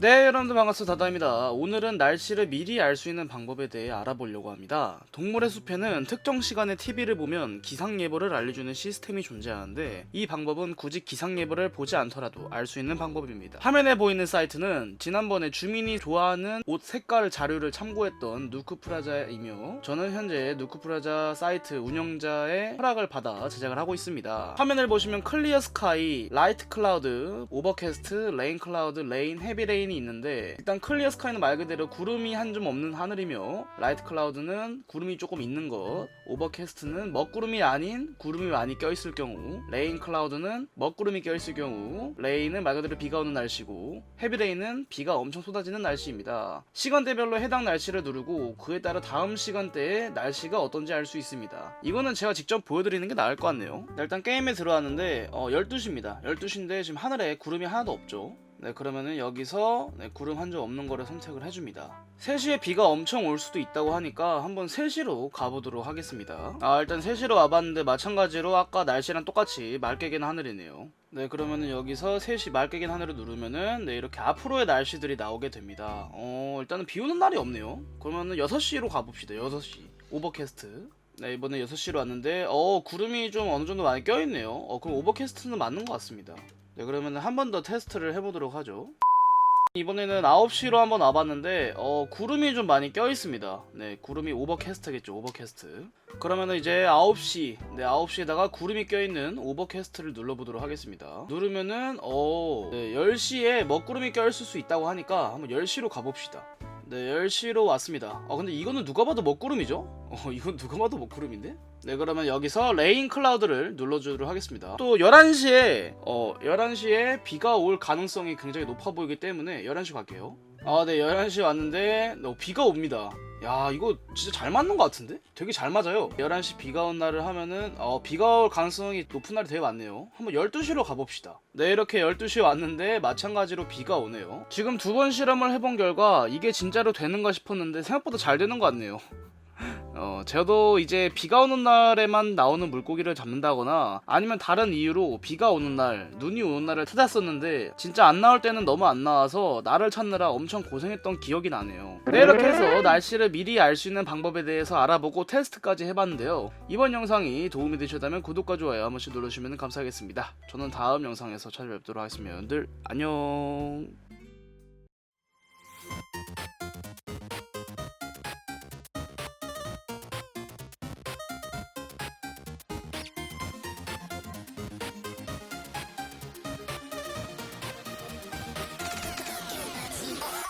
네 여러분들 반갑습니다. 다다입니다. 오늘은 날씨를 미리 알 수 있는 방법에 대해 알아보려고 합니다. 동물의 숲에는 특정 시간에 TV를 보면 기상예보를 알려주는 시스템이 존재하는데 이 방법은 굳이 기상예보를 보지 않더라도 알 수 있는 방법입니다. 화면에 보이는 사이트는 지난번에 주민이 좋아하는 옷 색깔 자료를 참고했던 누크프라자이며 저는 현재 누크프라자 사이트 운영자의 허락을 받아 제작을 하고 있습니다. 화면을 보시면 클리어 스카이, 라이트 클라우드, 오버캐스트, 레인 클라우드, 레인, 헤비 레인 이 있는데 일단 클리어 스카이는 말 그대로 구름이 한 점 없는 하늘이며 라이트 클라우드는 구름이 조금 있는 것, 오버캐스트는 먹구름이 아닌 구름이 많이 껴있을 경우, 레인 클라우드는 먹구름이 껴있을 경우, 레인은 말 그대로 비가 오는 날씨고, 헤비 레인은 비가 엄청 쏟아지는 날씨입니다. 시간대별로 해당 날씨를 누르고 그에 따라 다음 시간대에 날씨가 어떤지 알 수 있습니다. 이거는 제가 직접 보여드리는 게 나을 것 같네요. 네, 일단 게임에 들어왔는데 어, 12시입니다. 12시인데 지금 하늘에 구름이 하나도 없죠. 네 그러면은 여기서 네, 구름 한 점 없는 거를 선택을 해줍니다. 3시에 비가 엄청 올 수도 있다고 하니까 한번 3시로 가보도록 하겠습니다. 아 일단 3시로 와봤는데 마찬가지로 아까 날씨랑 똑같이 맑게 갠 하늘이네요. 네 그러면은 여기서 3시 맑게 갠 하늘을 누르면은 네 이렇게 앞으로의 날씨들이 나오게 됩니다. 어 일단은 비 오는 날이 없네요. 그러면은 6시로 가봅시다 6시. 오버캐스트. 네 이번에 6시로 왔는데 어 구름이 좀 어느 정도 많이 껴있네요. 어 그럼 오버캐스트는 맞는 것 같습니다 네 그러면 한 번 더 테스트를 해보도록 하죠. 이번에는 9시로 한번 와봤는데 어 구름이 좀 많이 껴있습니다. 네 구름이 오버캐스트겠죠 오버캐스트. 그러면은 이제 9시 네 9시에다가 구름이 껴있는 오버캐스트를 눌러보도록 하겠습니다. 누르면은 어 네, 10시에 먹구름이 껴있을 수 있다고 하니까 한번 10시로 가봅시다 네 10시로 왔습니다 아 근데 이거는 누가 봐도 먹구름이죠? 어 이건 누가 봐도 먹구름인데? 네 그러면 여기서 레인 클라우드를 눌러주도록 하겠습니다 또 11시에 어 11시에 비가 올 가능성이 굉장히 높아 보이기 때문에 11시 갈게요 아네 11시 왔는데 어, 비가 옵니다 야 이거 진짜 잘 맞는 것 같은데? 되게 잘 맞아요. 11시 비가 온 날을 하면은 어 비가 올 가능성이 높은 날이 되게 많네요. 한번 12시로 가봅시다. 네 이렇게 12시에 왔는데 마찬가지로 비가 오네요. 지금 두 번 실험을 해본 결과 이게 진짜로 되는가 싶었는데 생각보다 잘 되는 것 같네요 어, 저도 이제 비가 오는 날에만 나오는 물고기를 잡는다거나 아니면 다른 이유로 비가 오는 날, 눈이 오는 날을 찾았었는데 진짜 안 나올 때는 너무 안 나와서 나를 찾느라 엄청 고생했던 기억이 나네요. 네, 이렇게 해서 날씨를 미리 알 수 있는 방법에 대해서 알아보고 테스트까지 해봤는데요. 이번 영상이 도움이 되셨다면 구독과 좋아요 한 번씩 눌러주시면 감사하겠습니다. 저는 다음 영상에서 찾아뵙도록 하겠습니다. 여러분들 안녕.